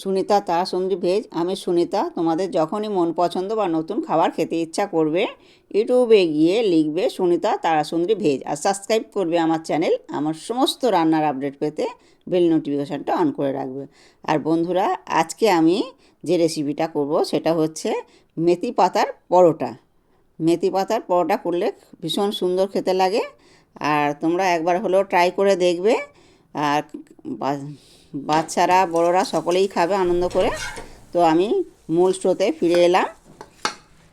সুনিতা তা তারাসুন্দরী ভেজ। আমি সুনিতা, তোমাদের যখনই মন পছন্দ বা নতুন খাবার খেতে ইচ্ছা করবে, ইউটিউবে গিয়ে লিখবে সুনিতা তারাসুন্দরী ভেজ। আর সাবস্ক্রাইব করবে আমার চ্যানেল আমার সমস্ত রান্নার আপডেট পেতে বেল নোটিফিকেশানটা অন করে রাখবে। আর বন্ধুরা, আজকে আমি যে রেসিপিটা করব, সেটা হচ্ছে মেথি পাতার পরোটা। মেথি পাতার পরোটা করলে ভীষণ সুন্দর খেতে লাগে। আর তোমরা একবার হলেও ট্রাই করে দেখবে। আর বাচ্চারা, বড়রা সকলেই খাবে আনন্দ করে। তো আমি মূল স্রোতে ফিরে এলাম।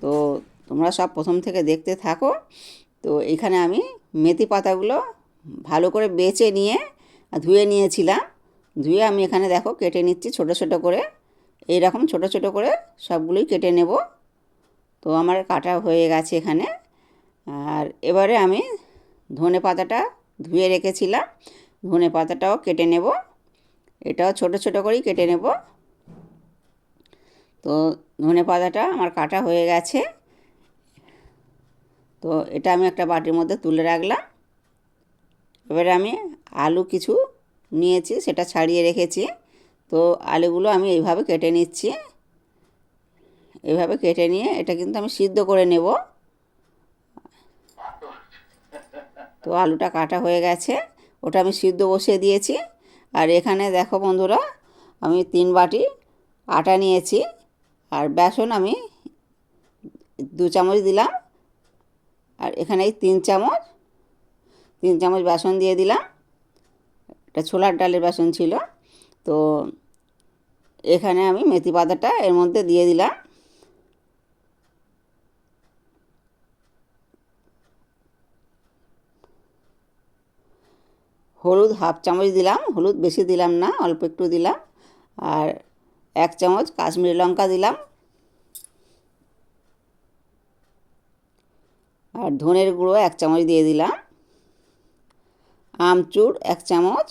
তো তোমরা সব প্রথম থেকে দেখতে থাকো। তো এখানে আমি মেথি পাতাগুলো ভালো করে বেছে নিয়ে ধুয়ে নিয়েছিলাম। ধুয়ে আমি এখানে দেখো কেটে নিচ্ছি ছোট ছোট করে। এইরকম ছোট ছোট করে সবগুলোই কেটে নেব। তো আমার কাটা হয়ে গেছে এখানে। আর এবারে আমি ধনে পাতাটা ধুয়ে রেখেছিলাম। ধনে পাতাটাও কেটে নেব। এটাও ছোট ছোট করেই কেটে নেব। তো ধনে পাতাটা আমার কাটা হয়ে গেছে। তো এটা আমি একটা বাটির মধ্যে তুলে রাখলাম। এবারে আমি আলু কিছু নিয়েছি, সেটা ছাড়িয়ে রেখেছি। তো আলুগুলো আমি এইভাবে কেটে নিচ্ছি। এইভাবে কেটে নিয়ে এটা কিন্তু আমি সিদ্ধ করে নেব। তো আলুটা কাটা হয়ে গেছে। ওটা আমি সিদ্ধ বসিয়ে দিয়েছি। আর এখানে দেখো বন্ধুরা, আমি তিন বাটি আটা নিয়েছি। আর বেসন আমি দু চামচ দিলাম। আর এখানে এই তিন চামচ তিন চামচ বেসন দিয়ে দিলাম। এটা ছোলার ডালের বেসন ছিল। তো এখানে আমি মেথি পাতাটা এর মধ্যে দিয়ে দিলাম। হলুদ হাফ চামচ দিলাম, হলুদ বেশি দিলাম না, অল্প একটু দিলাম। আর এক চামচ কাশ্মীরি লঙ্কা দিলাম। আর ধনের গুঁড়ো এক চামচ দিয়ে দিলাম। আমচুর এক চামচ।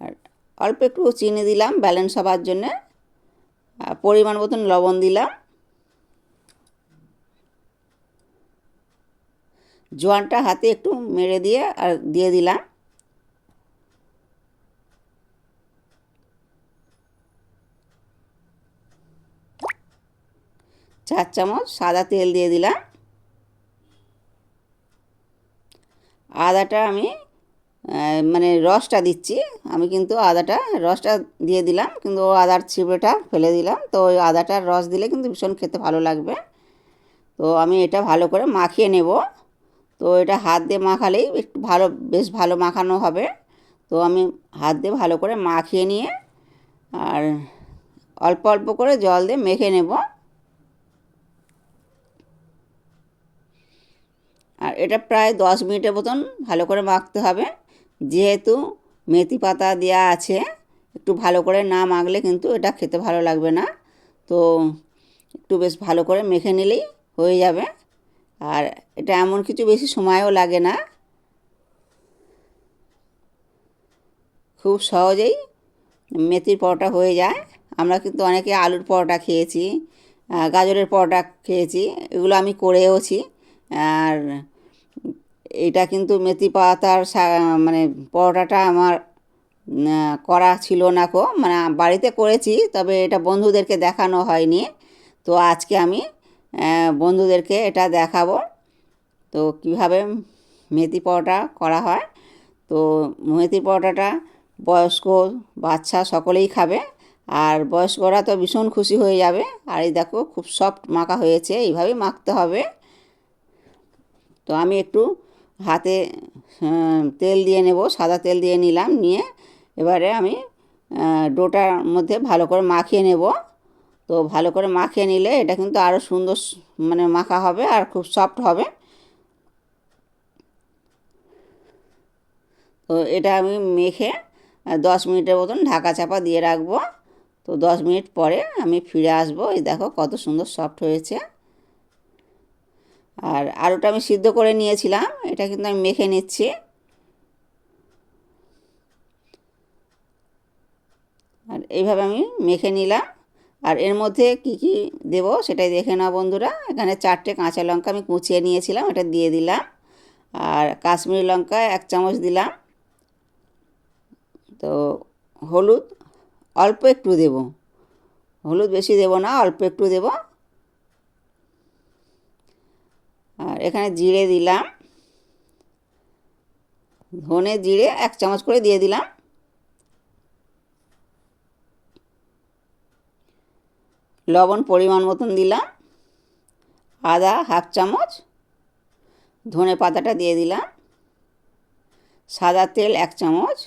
আর অল্প একটু চিনি দিলাম ব্যালেন্স হবার জন্যে। পরিমাণ মতন লবণ দিলাম। জোয়ানটা হাতে একটু মেরে দিয়ে আর দিয়ে দিলাম। চার চামচ সাদা তেল দিয়ে দিলাম। আদাটা আমি মানে রসটা দিচ্ছি। আমি কিন্তু আদাটা, রসটা দিয়ে দিলাম, কিন্তু ও আদার ছিপেটা ফেলে দিলাম। তো ওই আদাটার রস দিলে কিন্তু ভীষণ খেতে ভালো লাগবে। তো আমি এটা ভালো করে মাখিয়ে নেব। তো এটা হাত দিয়ে মাখালেই একটু ভালো, বেশ ভালো মাখানো হবে। তো আমি হাত দিয়ে ভালো করে মাখিয়ে নিয়ে আর অল্প অল্প করে জল দিয়ে মেখে নেব। আর এটা প্রায় দশ মিনিটের মতন ভালো করে মাখতে হবে। যেহেতু মেথি পাতা দেওয়া আছে, একটু ভালো করে না মাখলে কিন্তু এটা খেতে ভালো লাগবে না। তো একটু বেশ ভালো করে মেখে নিলেই হয়ে যাবে। আর এটা এমন কিছু বেশি সময়ও লাগে না। খুব সহজেই মেথির পরোটা হয়ে যায়। আমরা কিন্তু অনেকে আলুর পরোটা খেয়েছি গাজরের পরোটা খেয়েছি, এগুলো আমি করেওছি। আর এটা কিন্তু মেথি পাতার মানে পরোটাটা আমার করা ছিল না কো। মানে বাড়িতে করেছি, তবে এটা বন্ধুদেরকে দেখানো হয়নি। তো আজকে আমি বন্ধুদেরকে এটা দেখাবো। তো কীভাবে মেথি পরোটা করা হয়? তো মেথি পরোটাটা বয়স্ক বাচ্চা সকলেই খাবে। আর বয়স্করা তো ভীষণ খুশি হয়ে যাবে। আর এই দেখো, খুব সফট মাখা হয়েছে, এইভাবেই মাখতে হবে। তো আমি একটু হাতে তেল দিয়ে নেব, সাদা তেল দিয়ে নিলাম, নিয়ে এবারে আমি ডোটার মধ্যে ভালো করে মাখিয়ে নেব। তো ভালো করে মাখিয়ে নিলে এটা কিন্তু আরও সুন্দর মানে মাখা হবে আর খুব সফট হবে। তো এটা আমি মেখে দশ মিনিটের মতন ঢাকা চাপা দিয়ে রাখব। তো দশ মিনিট পরে আমি ফিরে আসব। এই দেখো কত সুন্দর সফট হয়েছে। আর আলুটা আমি সিদ্ধ করে নিয়েছিলাম, এটা কিন্তু আমি মেখে নিচ্ছি। আর এইভাবে আমি মেখে নিলাম। আর এর মধ্যে কি কি দেব সেটাই দেখে নাও বন্ধুরা। এখানে চারটে কাঁচা লঙ্কা আমি কুচিয়ে নিয়েছিলাম, এটা দিয়ে দিলাম। আর কাশ্মীরি লঙ্কা এক চামচ দিলাম। তো হলুদ অল্প একটু দেব। হলুদ বেশি দেব না, অল্প একটু দেব। আর এখানে জিরে দিলাম। ধনে জিরে এক চামচ করে দিয়ে দিলাম। লবণ পরিমাণ মতন দিলাম, আদা হাফ চামচ, ধনে পাতাটা দিয়ে দিলাম, সাদা তেল এক চামচ,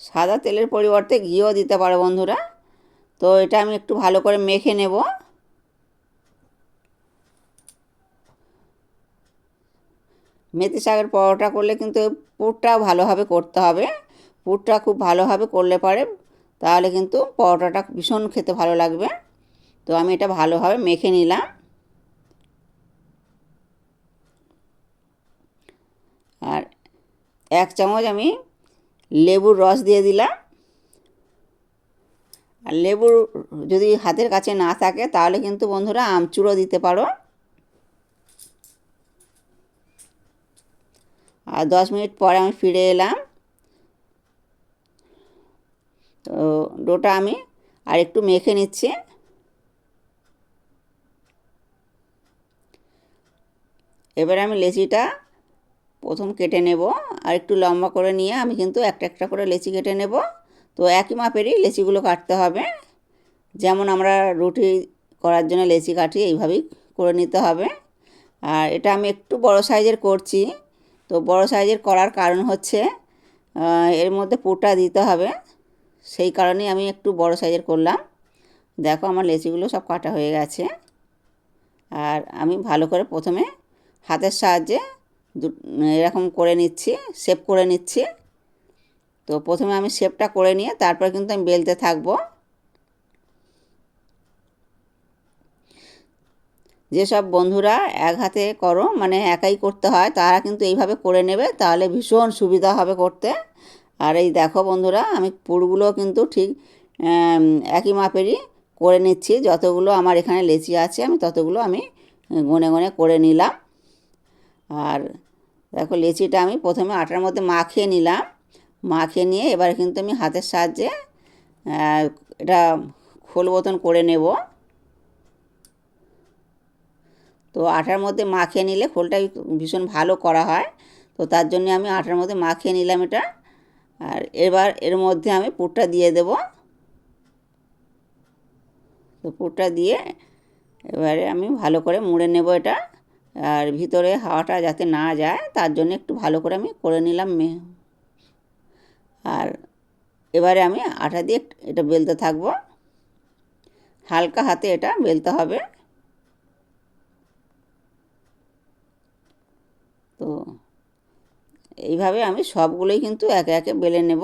সাদা তেলের পরিবর্তে ঘিও দিতে পারো বন্ধুরা। তো এটা আমি একটু ভালো করে মেখে নেব। মেথি শাকের পরোটা করলে কিন্তু পুরটা ভালোভাবে করতে হবে। পুরটা খুব ভালোভাবে করলে পারে তাহলে কিন্তু পরোটাটা ভীষণ খেতে ভালো লাগবে। তো আমি এটা ভালোভাবে মেখে নিলাম। আর এক চামচ আমি লেবুর রস দিয়ে দিলাম। আর লেবুর যদি হাতের কাছে না থাকে, তাহলে কিন্তু বন্ধুরা আমচুরও দিতে পারো। আর দশ মিনিট পরে আমি ফিরে এলাম। তো ডোটা আমি আর একটু মেখে নিচ্ছি। এবার আমি লেচিটা প্রথম কেটে নেব আর একটু লম্বা করে নিয়ে আমি কিন্তু একটা একটা করে লেচি কেটে নেব। তো একই মাপেরই লেচিগুলো কাটতে হবে। যেমন আমরা রুটি করার জন্য লেচি কাটি এইভাবেই করে নিতে হবে। আর এটা আমি একটু বড় সাইজের করছি। তো বড় সাইজের করার কারণ হচ্ছে এর মধ্যে পুরটা দিতে হবে। সেই কারণেই আমি একটু বড় সাইজের করলাম। দেখো আমার লেচিগুলো সব কাটা হয়ে গেছে। আর আমি ভালো করে প্রথমে হাতের সাহায্যে এরকম করে নিচ্ছি, শেপ করে নিচ্ছি। তো প্রথমে আমি শেপটা করে নিয়ে তারপর কিন্তু আমি বেলতে থাকব। যেসব বন্ধুরা এক হাতে করো মানে একাই করতে হয়, তারা কিন্তু এইভাবে করে নেবে, তাহলে ভীষণ সুবিধা হবে করতে। আর এই দেখো বন্ধুরা, আমি পুরগুলো কিন্তু ঠিক একই মাপেরই করে নিচ্ছি। যতগুলো আমার এখানে লেচি আছে, আমি ততগুলো আমি গনে গনে করে নিলাম। আর দেখো লেচিটা আমি প্রথমে আটার মধ্যে মাখিয়ে নিলাম। মাখিয়ে নিয়ে এবার কিন্তু আমি হাতের সাহায্যে এটা খোল বোতন করে নেব। তো আটার মধ্যে মাখিয়ে নিলে খোলটা ভীষণ ভালো করা হয়। তো তার জন্য আমি আটার মধ্যে মাখিয়ে নিলাম এটা। আর এবার এর মধ্যে আমি পুরটা দিয়ে দেব। তো পুরটা দিয়ে এবারে আমি ভালো করে মুড়ে নেব এটা। আর ভিতরে হাওয়াটা যাতে না যায়, তার জন্য একটু ভালো করে আমি করে নিলাম মে। আর এবারে আমি আটা দিয়ে এটা বেলতে থাকব। হালকা হাতে এটা বেলতে হবে। তো এইভাবে আমি সবগুলোই কিন্তু একে একে বেলে নেব।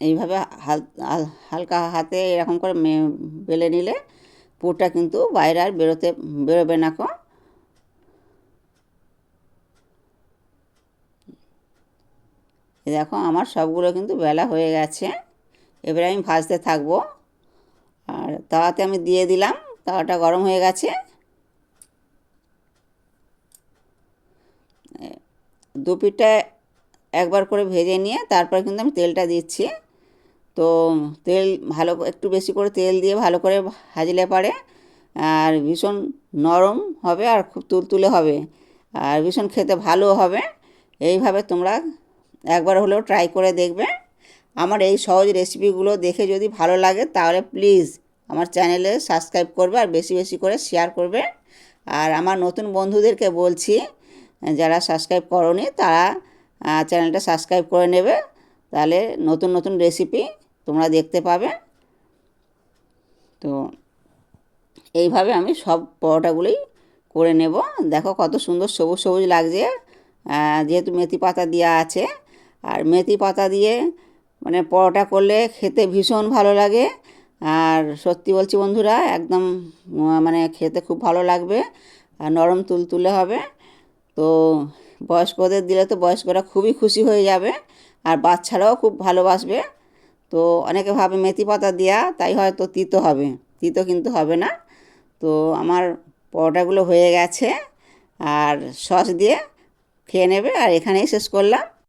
এইভাবে হালকা হাতে এরকম করে বেলে নিলে পুরটা কিন্তু বাইরে আর বেরোতে, বেরোবে না কো। দেখো আমার সবগুলো কিন্তু বেলা হয়ে গেছে। এবারে আমি ভাজতে থাকব। আর তাওয়াতে আমি দিয়ে দিলাম, তাওয়াটা গরম হয়ে গেছে। দু পিঠটা একবার করে ভেজে নিয়ে তারপর কিন্তু আমি তেলটা দিচ্ছি। তো তেল ভালো একটু বেশি করে তেল দিয়ে ভালো করে ভাজলে পারে। আর ভীষণ নরম হবে আর খুব তুলতুলে হবে। আর ভীষণ খেতে ভালো হবে। এইভাবে তোমরা একবার হলেও ট্রাই করে দেখবে। আমার এই সহজ রেসিপিগুলো দেখে যদি ভালো লাগে তাহলে প্লিজ আমার চ্যানেলে সাবস্ক্রাইব করবে আর বেশি বেশি করে শেয়ার করবে। আর আমার নতুন বন্ধুদেরকে বলছি যারা সাবস্ক্রাইব করনি তারা চ্যানেলটা সাবস্ক্রাইব করে নেবে। তাহলে নতুন নতুন রেসিপি তোমরা দেখতে পাবে। তো এইভাবে আমি সব পরোটাগুলোই করে নেব। দেখো কত সুন্দর সবুজ সবুজ লাগছে। যেহেতু মেথি পাতা দেওয়া আছে। আর মেথি পাতা দিয়ে মানে পরোটা করলে খেতে ভীষণ ভালো লাগে। আর সত্যি বলছি বন্ধুরা, একদম মানে খেতে খুব ভালো লাগবে। আর নরম তুলতুলে হবে। তো বয়স্কদের দিলে তো বয়স্করা খুবই খুশি হয়ে যাবে আর বাচ্চারাও খুব ভালোবাসবে। তো অনেকে ভাবে মেথি পাতা দেওয়া তাই হয়তো তিতো হবে। তিতো কিন্তু হবে না। তো আমার পরোটাগুলো হয়ে গেছে। আর সস দিয়ে খেয়ে নেবে। আর এখানেই শেষ করলাম।